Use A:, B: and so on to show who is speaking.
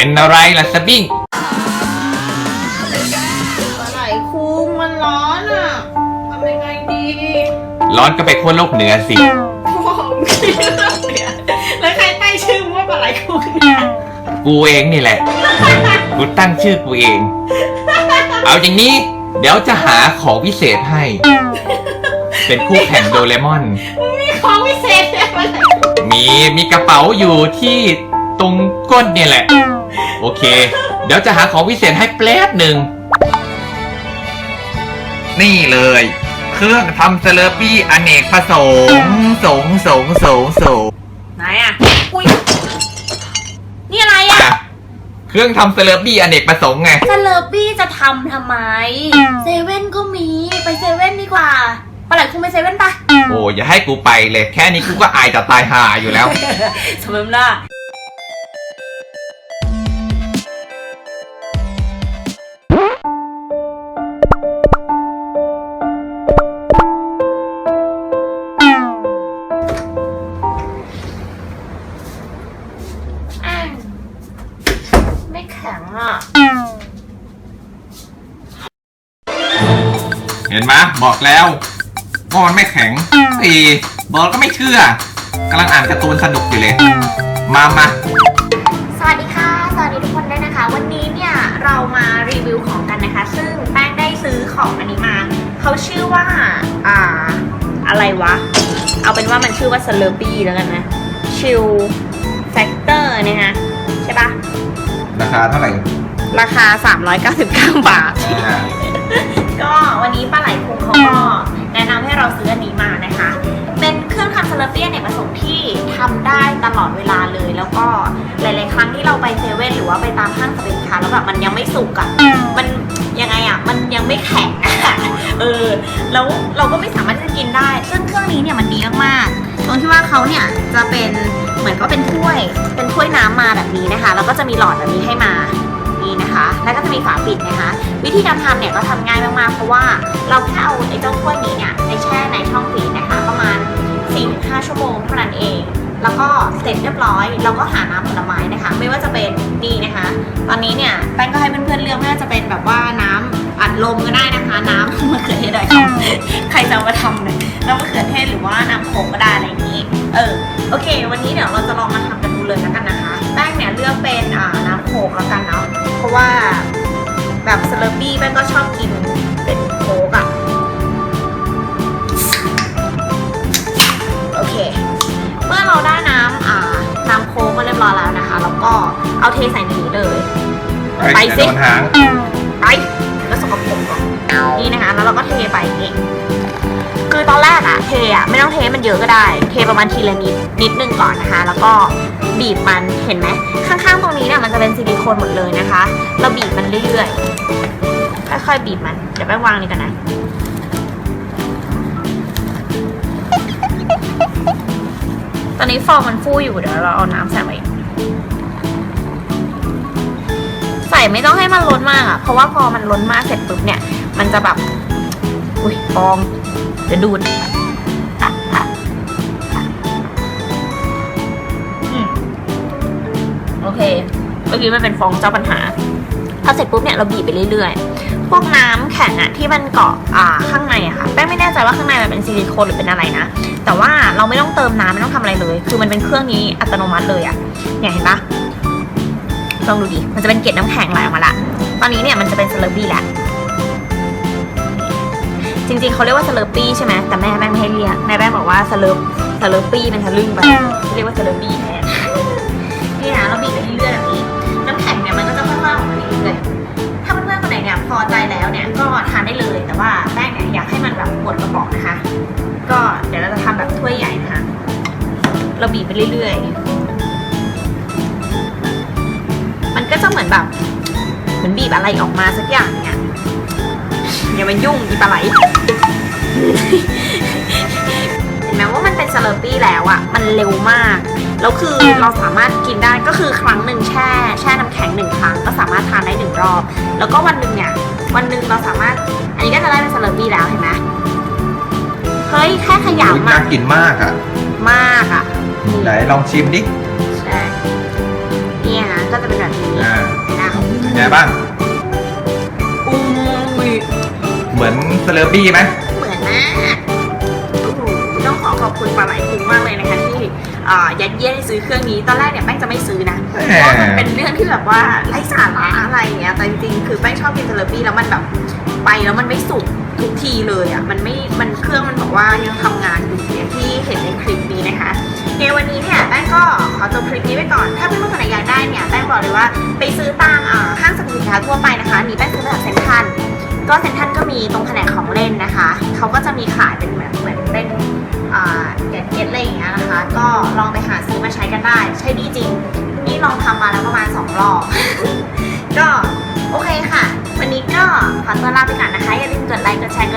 A: เป็นอะไรล่ะสบิ้ง
B: ปลาไหลคุ้งมันร้อนอะทำยังไงดี
A: ร้อนก็ไปขั้วโลกเหนือสิ
B: พ่อไม่เลือกเนี่ยแล้วใครตั้งชื่อว่าปลาไหลคุ้งเนี่ย
A: กูเองนี่แหละ กูตั้งชื่อกูเอง เอาอย่างนี้ เดี๋ยวจะหาของพิเศษให้ เป็นคู่แข่งโดเรมอน
B: มีของพิเศษเนี่ยปลาไหลคุ้ง
A: มีมีกระเป๋าอยู่ที่ ตรงก้นเนี่ยแหละ โอเค เดี๋ยวจะหาของพิเศษให้แป๊บหนึ่ง นี่เลย เครื่องทำเซเลอปี้อเนกประสงค์สงสงสงสง
B: ไหนอะอุ้ยนี่อะไรอะ
A: อะเครื่องทำเซเลอปี้อเนกประสงค์ไง
C: สเลอร์ปี้จะทำทำไม เซเว่นก็มี ไปเซเว่นดีกว่าปลาไหลคุณไปเซเว่นปะ
A: โอ้อย่าให้กูไปเลย แค่นี้กูก็อายจะตายหาอยู่แล้ว
C: สมมติว่า
A: เห็นไหมบอกแล้วว่ามันไม่แข็งอีบอกแล้วก็ไม่เชื่อกำลังอ่านการ์ตูนสนุกอยู่เลย มามา
C: สวัสดีค่ะ สวัสดีทุกคนด้วยนะคะ วันนี้เนี่ยเรามารีวิวของกันนะคะ ซึ่งแป้งได้ซื้อของอันนี้มา เขาชื่อว่า อ่า อะไรวะ เอาเป็นว่ามันชื่อว่าสเลอร์ปี้แล้วกันนะชิลแฟกเตอร์เนี่ยฮะใช่ปะ
A: ราคาเท่าไหร่
C: ราคา 399 บาท
A: อ่า
C: ก็วันนี้ปลาไหลคุงเขาก็แนะนำให้เราซื้ออันนี้มานะคะ เป็นเครื่องทำสลัดเปียเนี่ยผสมที่ทำได้ตลอดเวลาเลย แล้วก็หลาย ๆ ครั้งที่เราไปเซเว่นหรือว่าไปตามห้างสรรพสินค้าแล้วแบบมันยังไม่สุกอะ่ะมันยังไงอะ่ะมันยังไม่แข็งอเออแล้วเราก็ไม่สามารถที่จะกินได้ ซึ่งเครื่องนี้เนี่ยมันดีมากๆตรงที่ว่าเขาเนี่ยจะเป็นเหมือนก็เป็นถ้วย เป็นถ้วยน้ำมาแบบนี้นะคะ แล้วก็จะมีหลอดแบบนี้ให้มา นี่นะคะแล้วก็จะมีฝาปิดนะคะ วิธีการทำเนี่ยก็ทำง่ายมากๆ เพราะว่าเราแค่เอาไอ้เจ้าถ้วยนี้เนี่ยไปแช่ในช่องฟรีซนะคะ ประมาณ4-5ชั่วโมงเท่านั้นเอง แล้วก็เสร็จเรียบร้อย เราก็หาน้ำผลไม้นะคะ ไม่ว่าจะเป็นนี่นะคะ ตอนนี้เนี่ยแป้งก็ให้เพื่อนๆเลือกไม่ว่าจะเป็นแบบว่าน้ำอัดลมก็ได้นะคะ น้ำมะเขือเทศอะไรใครจะมาทำเนี่ยน้ำมะเขือเทศหรือว่าน้ำโค้กก็ได้อะไรอย่างนี้ เออโอเค วันนี้เดี๋ยวเรา ว่าแบบสเลอร์ปี้แป้งก็ชอบกินเป็นโค้กอะโอเค เมื่อเราได้น้ำอ่าน้ำโค้กมาเรียบร้อยแล้วนะคะ แล้วก็เอาเทใส่ในนี้เลย ไปสิ
A: โดนหาง
C: ไปแล้วสกปรกก่อนนี่นะคะ แล้วเราก็เทไปเอง คือตอนแรกอะเทอะไม่ต้องเทมันเยอะก็ได้ เทประมาณทีละนิดนิดนึงก่อนนะคะ แล้วก็บีบมันเห็นไหมข้างๆตรงนี้เนี่ยมันจะเป็นซิลิโคนหมดเลยนะคะ เราบีบมันเรื่อยๆค่อยๆบีบมันเดี๋ยวไปวางนี่กันนะตอนนี้ฟองมันฟูอยู่เดี๋ยวเราเอาน้ำใส่ไว้ใส่ไม่ต้องให้มันล้นมากอะเพราะว่าพอมันล้นมากเสร็จปุ๊บเนี่ย มันจะแบบ อุ้ยฟอง เดี๋ยวดูดอืมโอเค เมื่อกี้มันเป็นฟองเจ้าปัญหาพอเสร็จปุ๊บเนี่ยเราบีบไปเรื่อยๆ พวกน้ำแข็งอะที่มันเกาะอ่าข้างในอะค่ะแป้งไม่แน่ใจว่าข้างในมันเป็นซิลิโคนหรือเป็นอะไรนะ แต่ว่าเราไม่ต้องเติมน้ำไม่ต้องทำอะไรเลย คือมันเป็นเครื่องนี้อัตโนมัติเลยอะเนี่ยเห็นปะลองดูดิ มันจะเป็นเกล็ดน้ำแข็งไหลออกมาละ ตอนนี้เนี่ยมันจะเป็นสเลอร์ปี้แล้ว จริงๆเขาเรียกว่าสเลอร์ปี้ใช่ไหมแต่แม่แม่ไม่ให้เรียกแม่แม่บอกว่าสเลอร์สเลอร์ปี้มันทะลึ่งไปเรียกว่าสเลอร์ปี้แทนนี่นะเราบีบไปเรื่อยๆแบบนี้น้ำแข็งเนี่ยมันก็จะค่อยๆออกมาเรื่อยๆถ้าเพื่อนๆคนไหนเนี่ยพอใจแล้วเนี่ยก็ทานได้เลย แต่ว่าแป้งเนี่ยอยากให้มันแบบหมดกระป๋องนะคะ ก็เดี๋ยวเราจะทำแบบถ้วยใหญ่นะคะเราบีบไปเรื่อยๆ มันก็จะเหมือนแบบเหมือนบีบอะไรออกมาสักอย่างเนี่ย อย่ามายุ่งอีปลาไหลเห็นไหมว่ามันเป็นสเลอร์ปี้แล้วอะมันเร็วมากแล้วคือเราสามารถกินได้ก็คือครั้งหนึ่งแช่ แช่น้ำแข็งหนึ่งครั้งก็สามารถทานได้หนึ่งรอบ แล้วก็วันหนึ่งเนี่ยวันหนึ่งเราสามารถ อันนี้ก็จะได้เป็นสเลอร์ปี้แล้วเห็นไหมเฮ้ยแค่ข
A: อุ๊ย
C: ยำ
A: น่า
C: อะ
A: กินมากอะ
C: มากอะ
A: ไหนลองชิมดิ
C: ใช่เนี่ยนะก็จะเป็นแบบนี้
A: อ่าบ้าง
C: อุ้ย
A: เหมือนสเลอร์บี้ไหม
C: เหมือนมากโอ้โหต้องขอขอบคุณปลาไหลคุ้งมากเลยนะคะที่อ่ายัดเยียดให้ซื้อเครื่องนี้ตอนแรกเนี่ยแป้งจะไม่ซื้อนะเพราะว่ามันเป็นเรื่องที่แบบว่าไร้สาระอะไรอย่างเงี้ยแต่จริงๆคือแป้งชอบกินเทเลปี้แล้วมันแบบไปแล้วมันไม่สุกทุกทีเลยอะมันไม่มันเครื่องมันบอกว่ายังทำงานอยู่อย่างที่เห็นในคลิปนี้นะคะในวันนี้เนี่ยแป้งก็ขอจบคลิปนี้ไว้ก่อน ถ้าเพื่อนๆคนไหนอยากได้เนี่ยแป้งบอกเลยว่าไปซื้อตามอ่าห้างสรรพสินค้าทั่วไปนะคะนี่แป้งซื้อมาจากเซ็นทรัล ก็เซ็นทรัลก็มีตรงแผนกของเล่นนะคะ เขาก็จะมีขายเป็นแบบเหมือนเป็นอ่าแกนเก็ตอะไรอย่างเงี้ยนะคะ ก็ลองไปหาซื้อมาใช้กันได้ ใช้ดีจริง นี่ลองทำมาแล้วประมาณ 2 รอบ ก็โอเคค่ะ วันนี้ก็ขอตัวลาไปก่อนนะคะ อย่าลืมกดไลค์ กดแชร์